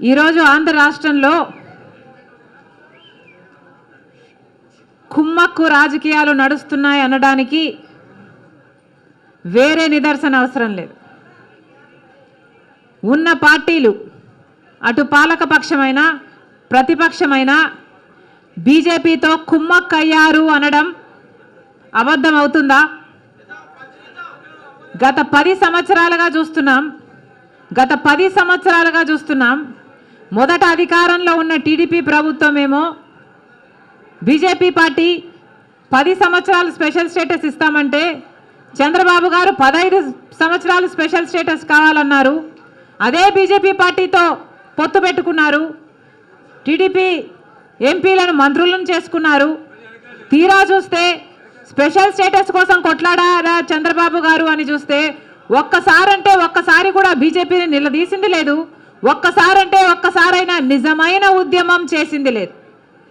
ఈరోజు ఆంధ్ర రాష్ట్రంలో కుమ్మక్కు రాజకీయాలు నడుస్తున్నాయి అనడానికి వేరే నిదర్శన అవసరం లేదు. ఉన్న పార్టీలు అటు పాలక పక్షమైన ప్రతిపక్షమైన బీజేపీతో కుమ్మక్కయ్యారు అనడం అబద్ధం అవుతుందా? గత పది సంవత్సరాలుగా చూస్తున్నాం. గత పది సంవత్సరాలుగా చూస్తున్నాం. మొదట అధికారంలో ఉన్న టీడీపీ ప్రభుత్వం ఏమో బీజేపీ పార్టీ పది సంవత్సరాలు స్పెషల్ స్టేటస్ ఇస్తామంటే చంద్రబాబు గారు పదహైదు సంవత్సరాలు స్పెషల్ స్టేటస్ కావాలన్నారు. అదే బీజేపీ పార్టీతో పొత్తు పెట్టుకున్నారు. టీడీపీ ఎంపీలను మంత్రులను చేసుకున్నారు. తీరా చూస్తే స్పెషల్ స్టేటస్ కోసం కొట్లాడారా చంద్రబాబు గారు అని చూస్తే ఒక్కసారంటే ఒక్కసారి కూడా బీజేపీని నిలదీసింది లేదు. ఒక్కసారంటే ఒక్కసారైనా నిజమైన ఉద్యమం చేసింది లేదు.